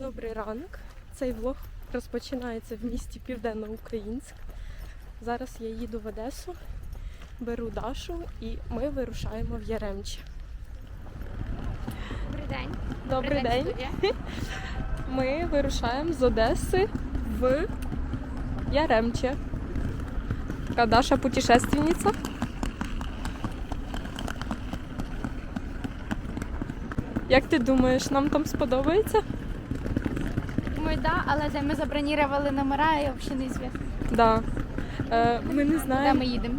Добрий ранок. Цей влог розпочинається в місті Південноукраїнськ. Зараз я їду в Одесу, беру Дашу і ми вирушаємо в Яремче. Добрий день. Добрий день. студія. Ми вирушаємо з Одеси в Яремче. Така Даша путешественниця. Як ти думаєш, нам там сподобається? Да, але де ми забронірували номера і взагалі не звісно. Да. Е, ми не Де знаємо. ми їдемо.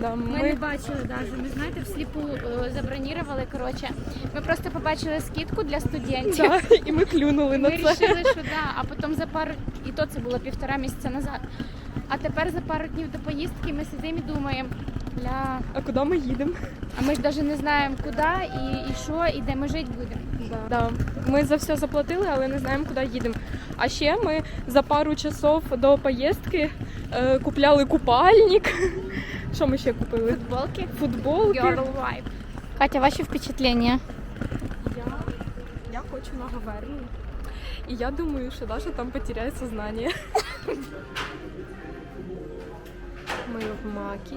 Да, Ми, ми... не бачили навіть. Ми знаєте, всліпу е, забронірували. Коротше, ми просто побачили скидку для студентів. Да, і ми клюнули Ми на це. вирішили, що да, а потім за пару і то це було півтора місяця назад. А тепер за пару днів до поїздки ми сидимо і думаємо. Ля, А куди ми їдемо? а ми ж навіть не знаємо куди і, і що, і де ми жити будемо. Да. Ми за все заплатили, але не знаємо, куди їдемо. А ще ми за пару часов до поїздки е, купляли купальник. Що ми ще купили? Футболки. Футболки. Girl vibe. Катя, ваші впечатлення? Я, я хочу на Гаверні. І я думаю, що Даша там потеряє сознание. Ми в макі.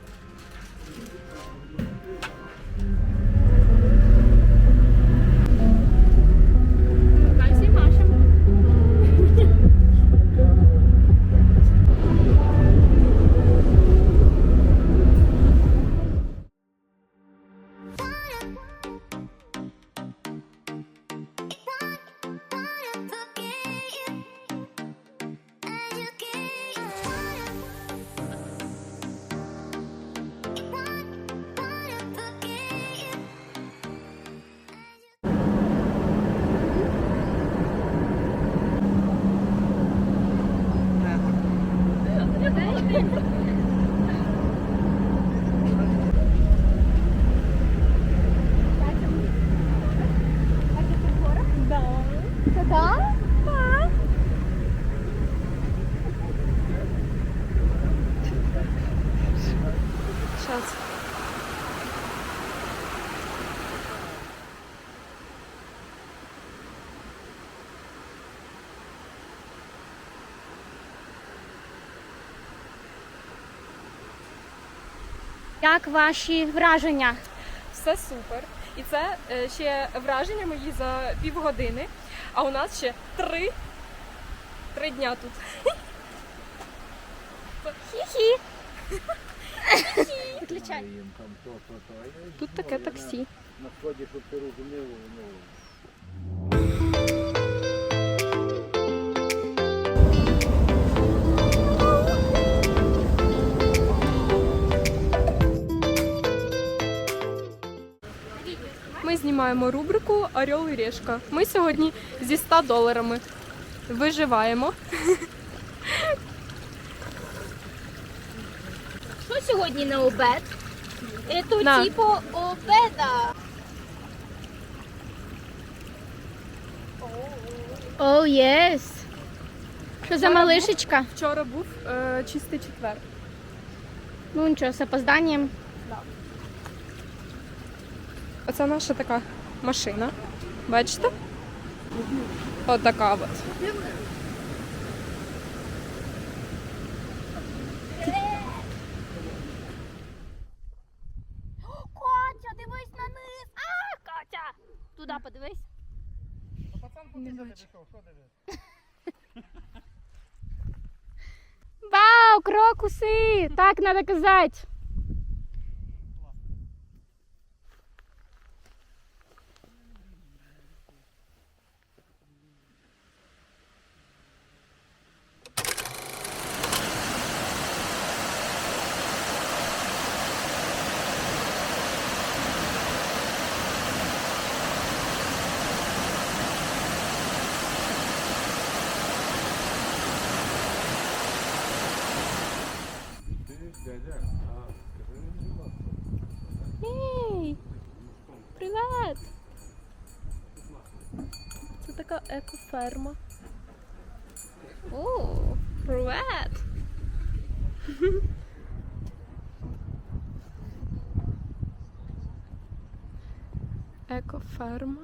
Як ваші враження? Все супер. І це е, ще враження мої за півгодини. А у нас ще три, три дня тут. Хі-хі. Виключай. Тут таке таксі. на вході, щоб ти розумів, ну, Ми знімаємо рубрику Орел і Решка. Ми сьогодні зі 100 доларами виживаємо. Що сьогодні на обед? Это На. типу обеда. О, єс. Що за Вчора малишечка? Вчора був е, чистий четвер. Ну нічого, з опозданням. Оце наша така машина. Бачите? От така от. Катя, дивись на низ. А, Катя! Туди подивись. Вау, крокуси! Так треба казати. Ей! Привет! Це така екоферма. О, привет! Екоферма.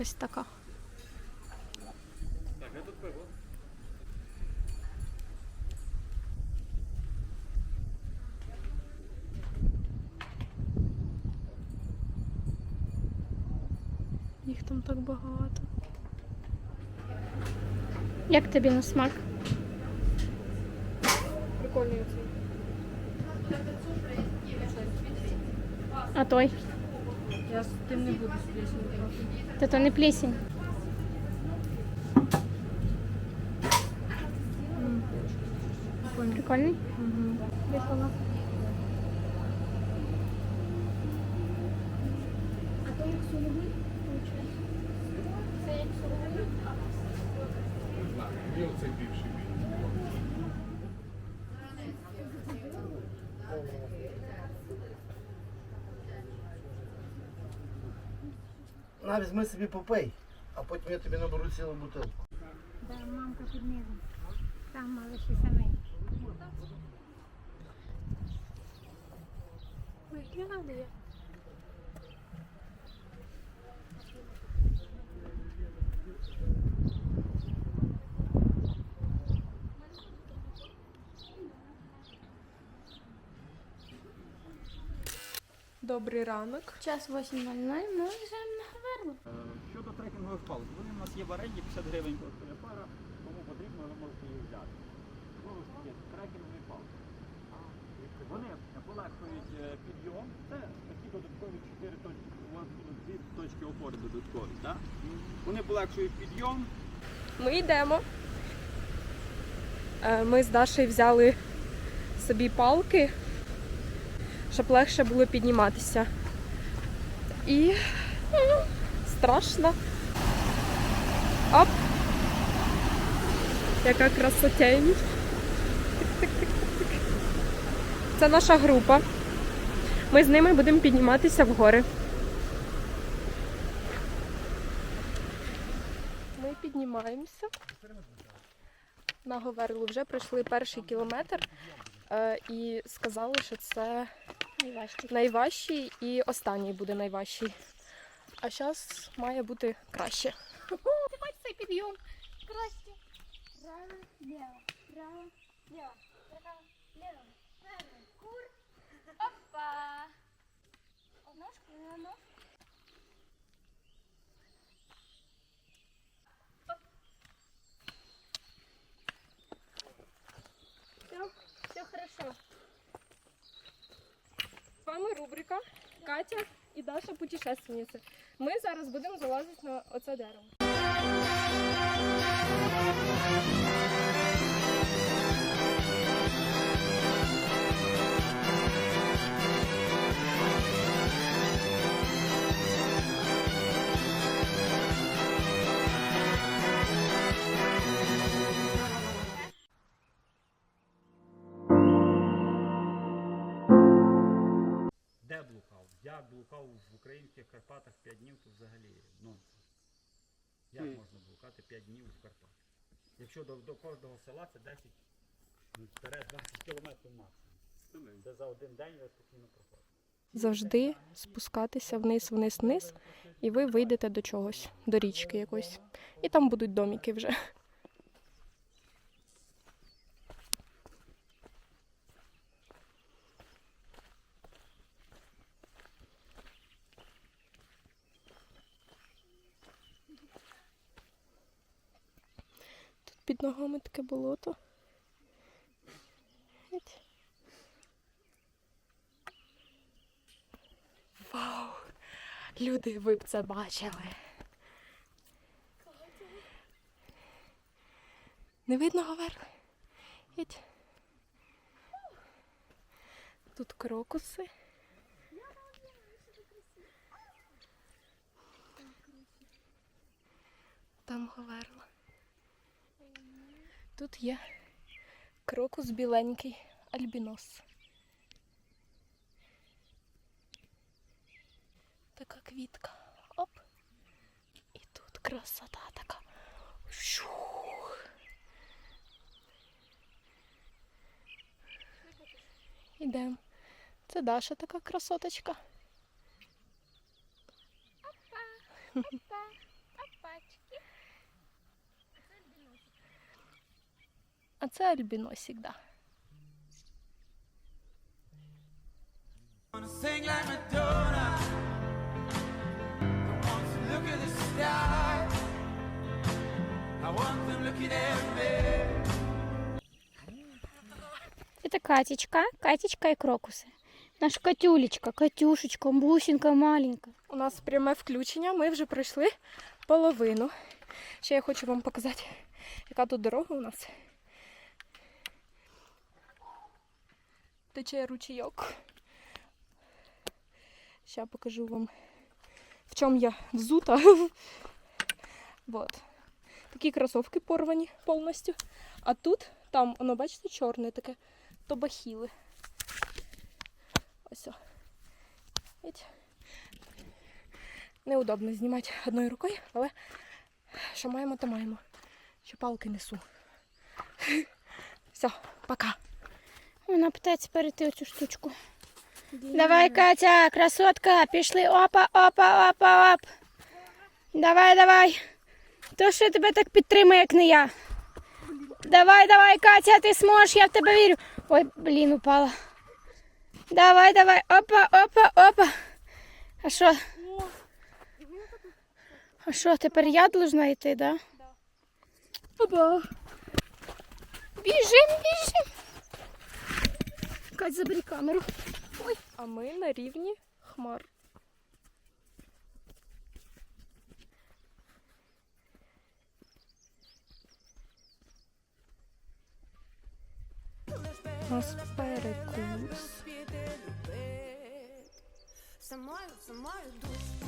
Ось така. Так, я тут пиво. Їх там так багато. Як тобі на смак? Прикольний оцей. А той? Я з тим не буду спішно. Та то не плесень. Прикольний? Угу. А то як сулугуй, Це як? Не знаю, мені На, візьми собі попий, а потім я тобі наберу цілу бутилку. Да, мамка під низом. Там малиші самі. Виглядає. Добрий ранок. Час 8.00, ми лежимо на Гаверлу. Е, Щодо трекінгових палок, вони в нас є в оренді, 50 гривень коштує пара, кому потрібно, ви можете їх взяти. Знову ж таки, трекінгові палки. Вони полегшують е, підйом, це такі додаткові 4 точки, у вас будуть дві точки опори додаткові. Так? Вони полегшують підйом, Ми йдемо. Е, Ми з Дашею взяли собі палки, щоб легше було підніматися. І ну, страшно. Оп! Яка красотень. Це наша група. Ми з ними будемо підніматися в гори. Ми піднімаємося. На Говерлу вже пройшли перший кілометр е, і сказали, що це Найважчий. найважчий і останній буде найважчий. А зараз має бути краще. Бачиш цей підйом. Краще. Право, лево, право, лево, право, лево, право. Кур. Опа! Ножку на ножку. Все, все хорошо. З вами рубрика Катя і Даша путешественниця. Ми зараз будемо залазити на оце дерево. Якщо до, до кожного села це 10 ну, вперед 20 кілометрів максимум. Це за один день ви спокійно проходите. Завжди спускатися вниз, вниз, вниз, і ви вийдете до чогось, до річки якоїсь. І там будуть доміки вже. Під ногами таке болото. Вау! Люди, ви б це бачили. Не видно говерли? Геть. Тут крокуси. Там говерла. Тут є крокус біленький, альбінос. Така квітка. Оп. І тут красота така. Шух. Ідемо. Це Даша така красоточка. Them looking at me. Это Катечка, Катечка и крокусы. Наша Катюлечка, Катюшечка, бусинка маленькая. У нас пряме включення, ми вже пройшли половину. Ще я хочу вам показати, яка тут дорога у нас. Тече ручейок. Ще покажу вам, в чому я взута. вот. Такі кросовки порвані повністю. А тут, там, воно, бачите, чорне таке, то бахіли. Ось. Неудобно знімати одною рукою, але що маємо, то маємо. Ще палки несу. Все, пока. Вона питається перейти оцю штучку. Давай, Катя, красотка, пішли. Опа, опа, опа, оп. Давай, давай. То, що тебе так підтримує, як не я. Давай, давай, Катя, ти зможеш, я в тебе вірю. Ой, блін, упала. Давай, давай, опа, опа, опа. А що? А що, тепер я должна йти, да? Опа. Біжим, біжим. Кать, забери камеру. А ми на рівні хмар. У нас перекус. Самою, самою душу.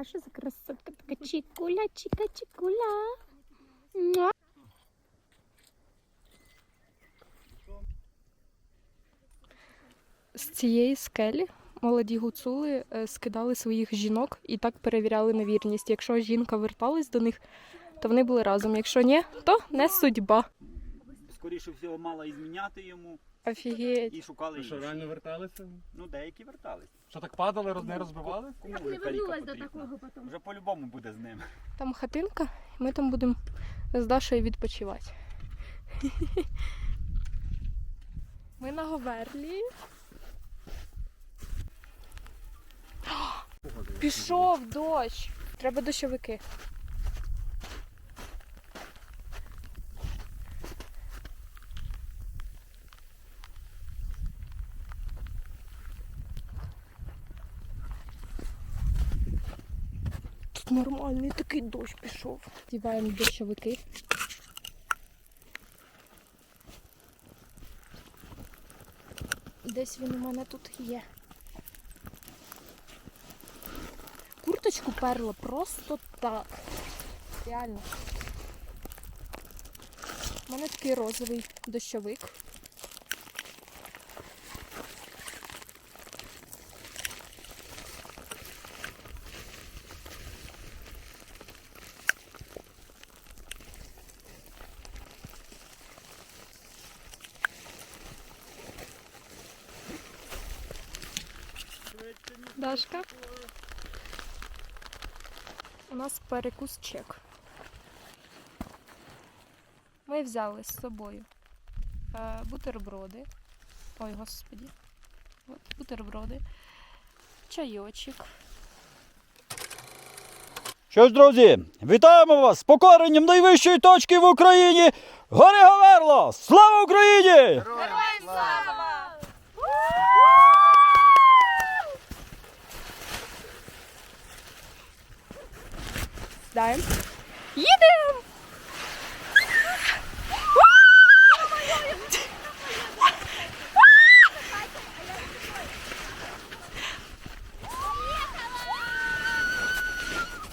Я що за красотка така чікуля, чіка, чікуля. Муа. З цієї скелі молоді гуцули е, скидали своїх жінок і так перевіряли на вірність. Якщо жінка верталась до них, то вони були разом. Якщо ні, то не судьба. Скоріше всього, мала і зміняти йому Офігеть. і шукали що, інші. реально верталися? Ну, деякі вертались. Що так падали, роз- не розбивали? Кому до такого потім. Вже по-любому буде з ним. Там хатинка, і ми там будемо з Дашою відпочивати. Ми на Говерлі. Пішов дощ. Треба дощовики. Нормальний такий дощ пішов. Діваємо дощовики. Десь він у мене тут є. Курточку перла просто так. Реально. У мене такий розовий дощовик. Дашка. У нас перекус чек. Ми взяли з собою е, бутерброди. Ой, господі. От, бутерброди. Чайочок. Що ж, друзі, вітаємо вас з покоренням найвищої точки в Україні. Гори Говерло! Слава Україні! Сідаємо. Їдемо!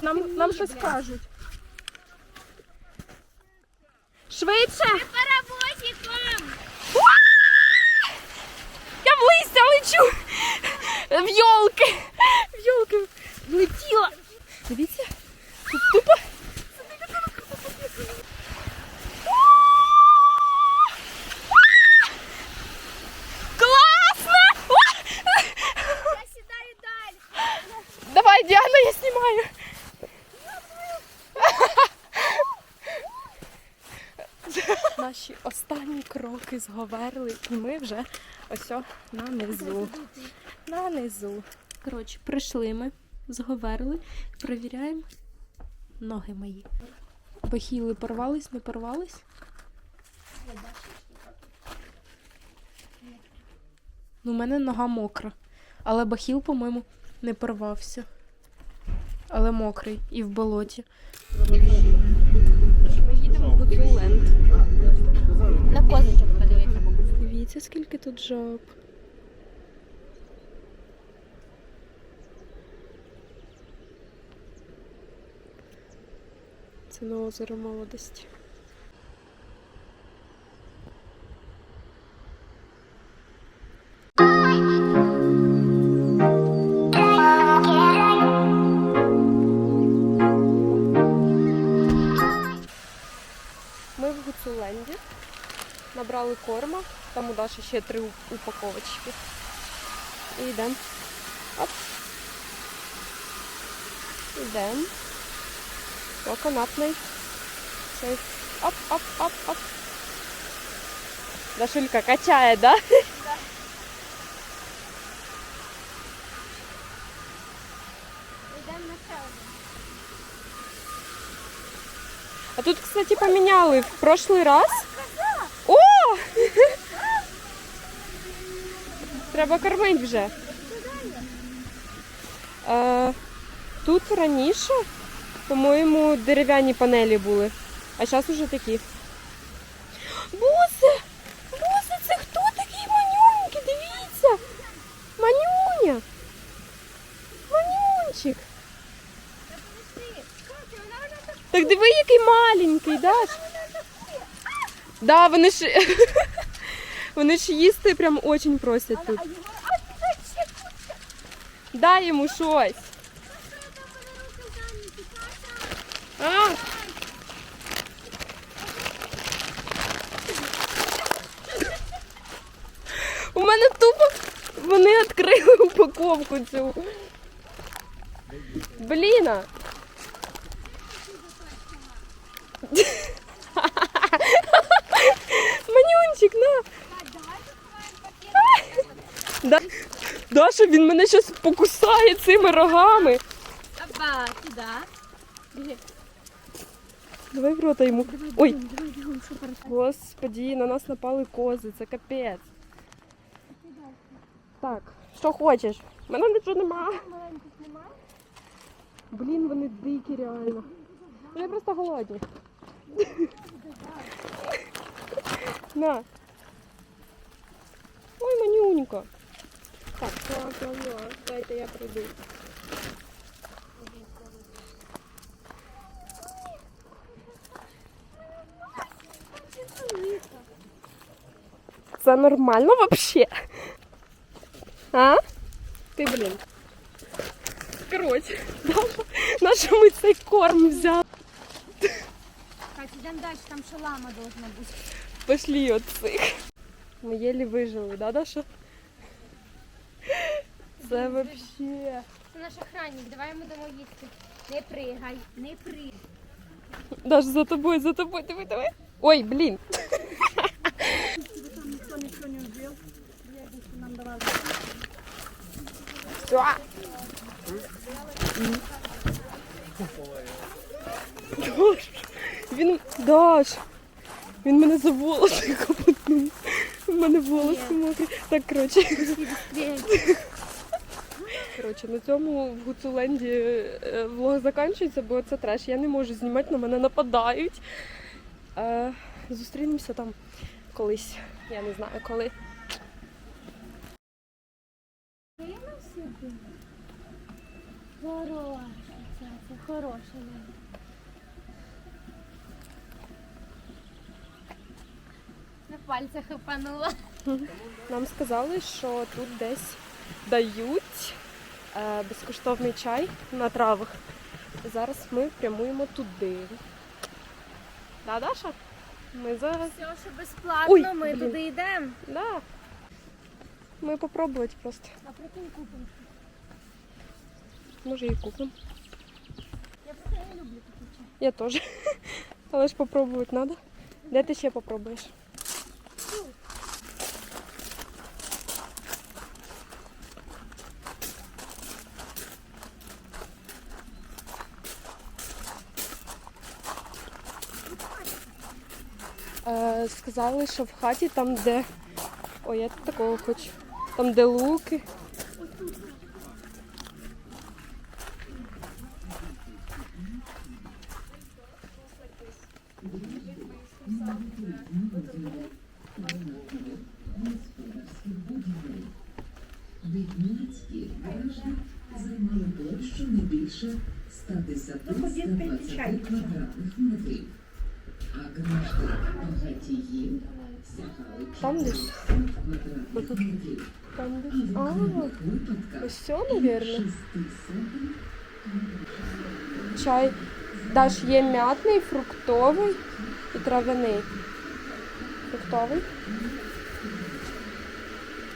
Нам, нам щось кажуть. Швидше! Паровозиком! Я в листя лечу! В йолки! В Йолки, влетіла. Дивіться, кроки і ми вже ось на низу. На низу. Коротше, прийшли ми, зговерли, перевіряємо ноги мої. Бахіли порвались, не порвались? Ну, у мене нога мокра. Але бахіл, по-моєму, не порвався. Але мокрий і в болоті. Ми їдемо в Гуцуленд. На козочок подивитися. Дивіться, скільки тут жаб. Це на озеро молодості. Там у Даші ще три у- упаковочки. І йдемо. Оп. Йдемо. По канатний. Цей. Оп, оп, оп, оп. Дашулька качає, да? Йдемо на ще один. А тут, кстати, поменяли. В прошлый раз. Треба кормить вже. Е, тут раніше, по-моєму, дерев'яні панелі були. А зараз уже такі. Босе! Босе, це хто такий манюнький? Дивіться! Манюня! Манюнчик! Так диви, який маленький, Даш. Да, вони ж вони ж їсти прям очень просять тут. Дай йому щось. У мене тупо вони відкрили упаковку цю. Бліна. Манюнчик, на. Да. Даша, він мене зараз покусає цими рогами. Опа, туди. Давай в рота йому. Ой. Господі, на нас напали кози, це капець. Так, що хочеш? У мене нічого нема. Блін, вони дикі реально. Вони просто голодні. На. Ой, манюнька. Так, так, так. Дайте я прийду. Це нормально вообще? А? Ти, блін. Коротше, Даша, на що ми цей корм взяли? Катя, йдемо далі, там ще лама должна бути. Пошли от цих. Ми єлі вижили, да, Даша? Це вообще. Це наш охранник, давай ми дамо їсти. Не пригай, не пригай. Даша, за тобою, за тобою, давай, давай. Ой, блін. Всё. Даш, він, Даш, він мене за волоси копотнув. У мене волоси мокрі. Так, коротше. Коротше, на цьому в Гуцуленді е, влог закінчується, бо це треш. Я не можу знімати, на мене нападають. Е, зустрінемося там колись. Я не знаю коли. Хороша, це, це хороша. На пальцях хапанула. Нам сказали, що тут десь дають безкоштовний чай на травах. Зараз ми прямуємо туди. Да, Даша? Ми зараз. Все, що безплатно, Ой, ми блін. туди йдемо. Да. Ми попробувати просто. А прикинь купимо. Може і купимо. Я просто не люблю такий чай. Я теж. Але ж попробувати треба. Де ти ще попробуєш? Е, сказали, що в хаті там, де. Ой, я такого хочу. Там, де луки. Відмінські гаражі займали площу не більше 110-120 квадратних метрів. Там десь. 500 квадратних метрів. Там А десь. А, ось все, мабуть. Чай. Даш є м'ятний, фруктовий і трав'яний. Фруктовий.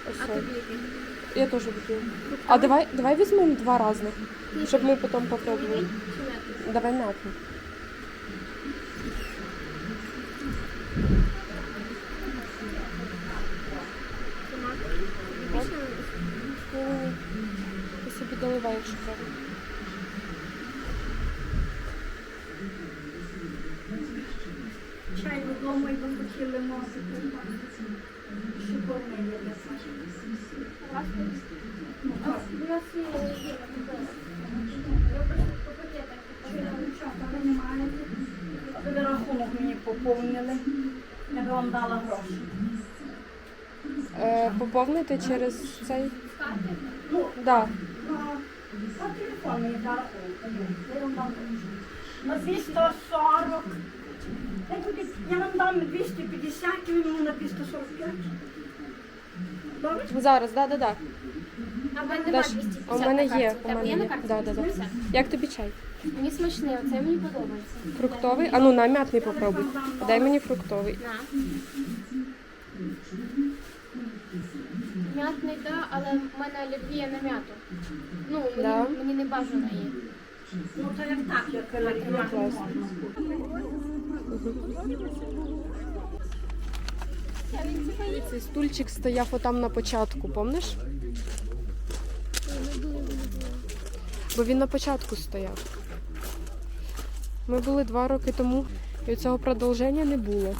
Ось? Я теж буду. А давай, давай візьмемо два різних, щоб ми потім попробували. Давай м'ятний. Ні-ні-ні. Ти собі доливай, якщо треба. Чай додому і би носити. Щоб є є. Ви рахунок мені поповнили. Я би вам дала гроші. Е, поповнити через цей. Ну, Да. На телефон мені рахунок. Я вам дам. На 240. Я, тобі- я вам дам 250, і ви мені на 245. Добре? Зараз, да, да, да. А в мене нема Даш, 250 а в мене на є. карті. У Тебе мене є на є. карті? Да, да, да. Як тобі чай? Мені смачний, оце мені подобається. Фруктовий? А ну на м'ятний попробуй. Дай мені фруктовий. На. М'ятний, да, але в мене алергія на м'яту. Ну, мені, Да. мені не бажано її. Ну, то як так, як можна. Цей стульчик стояв отам на початку, помниш? Бо він на початку стояв. Ми були два роки тому, і цього продовження не було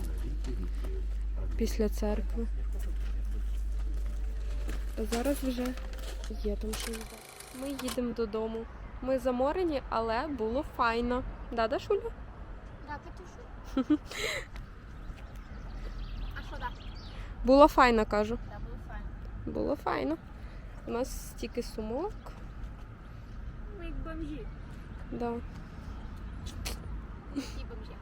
після церкви. А зараз вже є там щось. Ми їдемо додому. Ми заморені, але було файно. Да, да, Шуля? Да, Катюшу. А що так? Було файно, кажу. Да, було файно. Було файно. У нас стільки сумок. Ми як бомжі. Да. Які бомжі.